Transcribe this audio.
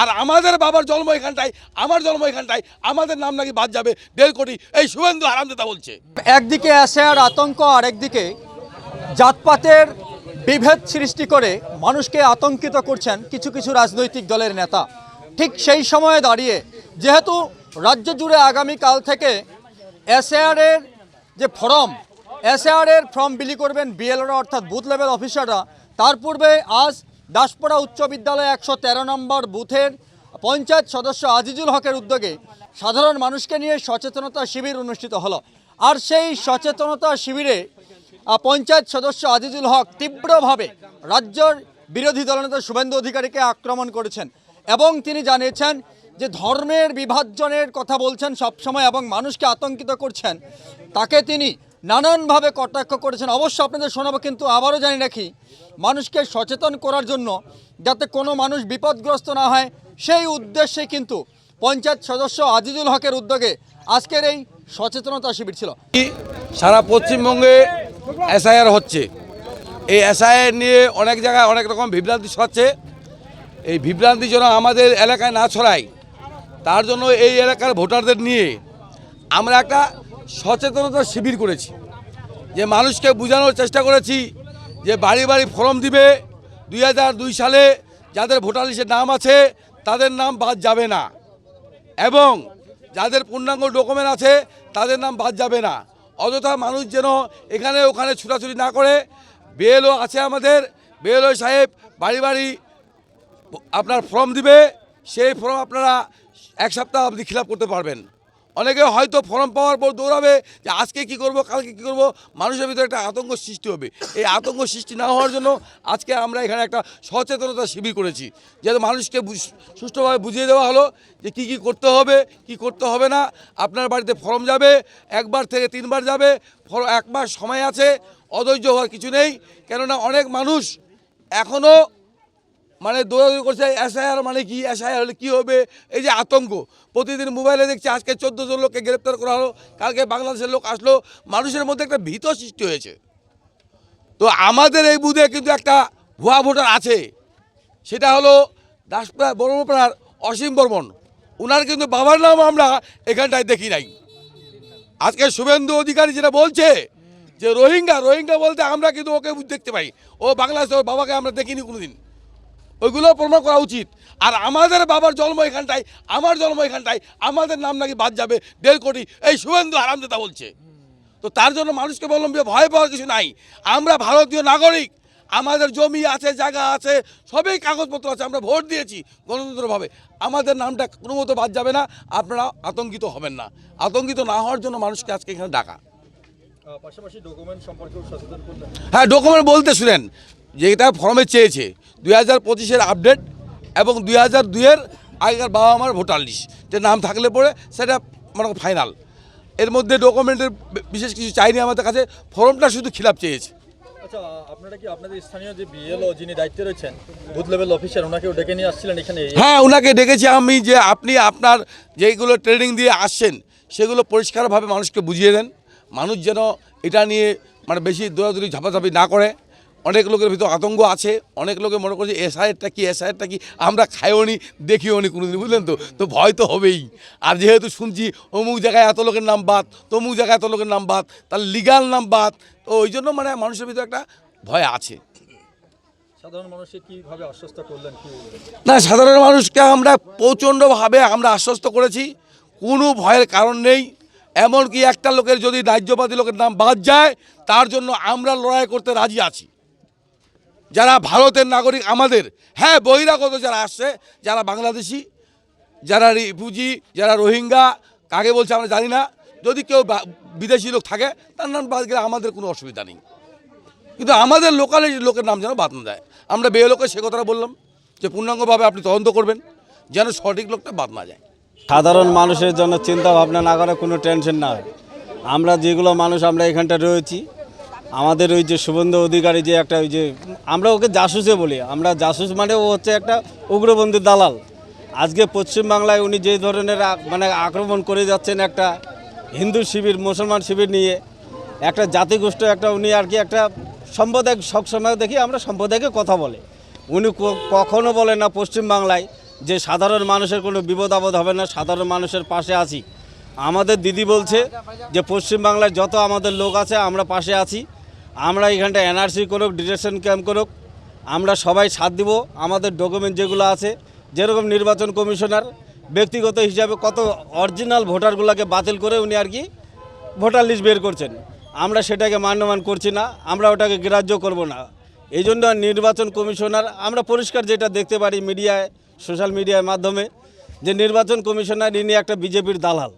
আর আমাদের বাবার জন্ম এখানটায়, আমার জন্ম এখানটায়, আমাদের নাম নাকি বাদ যাবে। দেড় কোটি এই শুভেন্দু আরামদাদা বলছে। একদিকে এশিয়ার আতঙ্ক, আর একদিকে জাতপাতের বিভেদ সৃষ্টি করে মানুষকে আতঙ্কিত করছেন কিছু কিছু রাজনৈতিক দলের নেতা। ঠিক সেই সময়ে দাঁড়িয়ে, যেহেতু রাজ্য জুড়ে আগামীকাল থেকে এসএআরের যে ফর্ম এসএআরের ফর্ম বিলি করবেন বিএলওরা, অর্থাৎ বুথ লেভেল অফিসাররা, তার পূর্বে আজ দাসপাড়া উচ্চ বিদ্যালয়ে একশো তেরো নম্বর বুথের পঞ্চায়েত সদস্য আজিজুল হকের উদ্যোগে সাধারণ মানুষকে নিয়ে সচেতনতা শিবির অনুষ্ঠিত হলো। আর সেই সচেতনতা শিবিরে পঞ্চায়েত সদস্য আজিজুল হক তীব্রভাবে রাজ্যের বিরোধী দলনেতা শুভেন্দু অধিকারীকে আক্রমণ করেছেন এবং তিনি জানিয়েছেন যে ধর্মের বিভাজনের কথা বলছেন সবসময় এবং মানুষকে আতঙ্কিত করছেন। তাকে তিনি নানানভাবে কটাক্ষ করেছেন। অবশ্য আপনাদের শোনাবো, কিন্তু আবারও জানি রাখি মানুষকে সচেতন করার জন্য যাতে কোনো মানুষ বিপদগ্রস্ত না হয়, সেই উদ্দেশ্যে কিন্তু পঞ্চায়েত সদস্য আজিজুল হকের উদ্যোগে আজকের এই সচেতনতা শিবির ছিল। সারা পশ্চিমবঙ্গে এসআইআর হচ্ছে। এই এসআইআর নিয়ে অনেক জায়গায় অনেক রকম বিভ্রান্তি ছড়াচ্ছে। এই বিভ্রান্তি যেন আমাদের এলাকায় না ছড়ায়, তার জন্য এই এলাকার ভোটারদের নিয়ে আমরা একটা সচেতনতা শিবির করেছি। যে মানুষকে বোঝানোর চেষ্টা করেছি যে বাড়ি বাড়ি ফর্ম দিবে দুই দুই সালে, যাদের ভোটার লিস্টে নাম আছে, তাদের নাম বাদ যাবে না। এবং যাদের পূর্ণাঙ্গ ডকুমেন্ট আছে, তাদের নাম বাদ যাবে না। অযথা মানুষ যেন এখানে ওখানে ছুটাছুটি না করে। বিএলও আছে আমাদের। বিএলও সাহেব বাড়ি বাড়ি আপনার ফর্ম দিবে। সেই ফর্ম আপনারা এক সপ্তাহ আপনি খিলাপ করতে পারবেন। অনেকে হয়তো ফর্ম পাওয়ার পর দৌড়াবে যে আজকে কি করব, কালকে কি করব। মানুষের ভিতরে একটা আতঙ্ক সৃষ্টি হবে। এই আতঙ্ক সৃষ্টি না হওয়ার জন্য আজকে আমরা এখানে একটা সচেতনতা শিবির করেছি। যাতে মানুষকে সুষ্ঠুভাবে বুঝিয়ে দেওয়া হলো যে কি কি করতে হবে, কি করতে হবে না। আপনার বাড়িতে ফর্ম যাবে, একবার থেকে তিনবার যাবে মাস সময় আছে, অধৈর্য হওয়ার কিছু নেই। কেননা অনেক মানুষ এখনও মানে দৌড়াদৌড়ি করছে এসআইআর মানে কি? এসআইআর হলে কী হবে? এই যে আতঙ্ক। প্রতিদিন মোবাইলে দেখছি আজকে চোদ্দ জন লোককে গ্রেপ্তার করা হলো। কালকে বাংলাদেশের লোক আসলো। মানুষের মধ্যে একটা ভীত সৃষ্টি হয়েছে। তো আমাদের এই বুধে কিন্তু একটা ভুয়া ভোটার আছে। সেটা হলো দাসপাড়া বর্মপাড়ার অসীম বর্মন। ওনার কিন্তু বাবার নাম আমরা এখানটায় দেখি নাই। আজকে শুভেন্দু অধিকারী যেটা বলছে যে রোহিঙ্গা রোহিঙ্গা বলতে আমরা কিন্তু ওকে দেখতে পাই। ও বাংলাদেশ ওর বাবাকে আমরা দেখিনি কোনোদিন। ওইগুলো প্রমাণ করা উচিত। আর আমাদের বাবার জন্ম এখানটায় আমার জন্ম এখানটায় আমাদের নাম নাকি বাদ যাবে দেড় কোটি এই শুভেন্দু আরামদাদা বলছে। তো তার জন্য মানুষকে বললাম যে ভয় পাওয়ার কিছু নাই। আমরা ভারতীয় নাগরিক আমাদের জমি আছে জায়গা আছে সবই কাগজপত্র আছে আমরা ভোট দিয়েছি গণতন্ত্রভাবে। আমাদের নামটা কোনো মতো বাদ যাবে না আপনারা আতঙ্কিত হবেন না। আতঙ্কিত না হওয়ার জন্য মানুষকে আজকে এখানে ডাকা। পাশাপাশি ডকুমেন্ট হ্যাঁ ডকুমেন্ট বলতে শুনেন যেটা ফর্মে চেয়েছে। দুই হাজার পঁচিশের আপডেট এবং দুই হাজার দুইয়ের আগেকার বাবা মার ভোটার লিস্ট। যে নাম থাকলে পরে সেটা মানে ফাইনাল। এর মধ্যে ডকুমেন্টের বিশেষ কিছু চাইনি আমাদের কাছে ফর্মটা শুধু খিলাপ চেয়েছে। আচ্ছা আপনারা কি আপনাদের স্থানীয় যে বিএলও যিনি দায়িত্বে রয়েছেন বুথ লেভেল অফিসার ওনাকেও ডেকে নিয়ে আসছিলেন এখানে? হ্যাঁ ওনাকে ডেকেছি আমি যে আপনি আপনার যেইগুলো ট্রেনিং দিয়ে আসছেন সেগুলো পরিষ্কারভাবে মানুষকে বুঝিয়ে দেন। মানুষ যেন এটা নিয়ে মানে বেশি দৌড়াদৌড়ি ঝাপাঝাপি না করে। অনেক লোকের ভিতর আতঙ্ক আছে অনেক লোকে মনে করছে এসআইয়েরটা কি এসআইয়েরটা কি? আমরা খাইও নি দেখিও নি কোনোদিন বুঝলেন তো? তো ভয় তো হবেই। আর যেহেতু শুনছি অমুক জায়গায় এত লোকের নাম বাদ তমুক জায়গায় এত লোকের নাম বাদ তার লিগাল নাম বাদ তো ওই জন্য মানে মানুষের ভিতরে একটা ভয় আছে। সাধারণ মানুষকে কীভাবে আশ্বস্ত করলেন না সাধারণ মানুষকে আমরা প্রচণ্ডভাবে আমরা আশ্বস্ত করেছি কোনো ভয়ের কারণ নেই। এমনকি একটা লোকের যদি ন্যায্যবাদী লোকের নাম বাদ যায় তার জন্য আমরা লড়াই করতে রাজি আছি। যারা ভারতের নাগরিক আমাদের হ্যাঁ বহিরাগত যারা আসছে, যারা বাংলাদেশি, যারা রিফিউজি যারা রোহিঙ্গা, কাকে বলছে আমরা জানি না, যদি কেউ বিদেশি লোক থাকে, তার নাম বাদ গেলে আমাদের কোনো অসুবিধা নেই। কিন্তু আমাদের লোকাল লোকের নাম যেন বাদ না দেয়। আমরা বেয়ে লোকের সে কথাটা বললাম, যে পূর্ণাঙ্গভাবে আপনি তদন্ত করবেন, যেন সঠিক লোকটা বাদ না যায়। সাধারণ মানুষের জন্য চিন্তা ভাবনা না করে কোনো টেনশন না হয়। আমরা যেগুলো মানুষ আমরা এখানটা রয়েছি আমাদের ওই যে শুভেন্দু অধিকারী যে একটা ওই যে, আমরা ওকে জাসুসে বলি। আমরা জাসুস মানে ও হচ্ছে একটা উগ্রপন্থী দালাল। আজকে পশ্চিমবাংলায় উনি যে ধরনের মানে আক্রমণ করে যাচ্ছেন একটা হিন্দু শিবির, মুসলমান শিবির নিয়ে, একটা জাতিগোষ্ঠী, একটা উনি আর কি একটা সম্প্রদায় সবসময় দেখি আমরা সম্প্রদায়কে কথা বলে। উনি কখনো বলেন না পশ্চিমবাংলায় যে সাধারণ মানুষের কোনো বিপদ আপদ হবে না, সাধারণ মানুষের পাশে আছি। আমাদের দিদি বলছে যে পশ্চিমবাংলায় যত আমাদের লোক আছে, আমরা পাশে আছি। আমরা এখানটা এনআরসি করুক ডিটেকশন ক্যাম্প করুক, আমরা সবাই সাথ দিব। আমাদের ডকুমেন্ট যেগুলো আছে, যেরকম নির্বাচন কমিশনার ব্যক্তিগত হিসাবে কত অরিজিনাল ভোটারগুলোকে বাতিল করে উনি আর কি ভোটার লিস্ট বের করছেন। আমরা সেটাকে মান্যমান করছি না, আমরা ওটাকে গ্রাহ্য করব না। এই জন্য নির্বাচন কমিশনার, আমরা পরিষ্কার যেটা দেখতে পারি মিডিয়ায় সোশ্যাল মিডিয়ার মাধ্যমে, যে নির্বাচন কমিশনার ইনি একটা বিজেপির দালাল।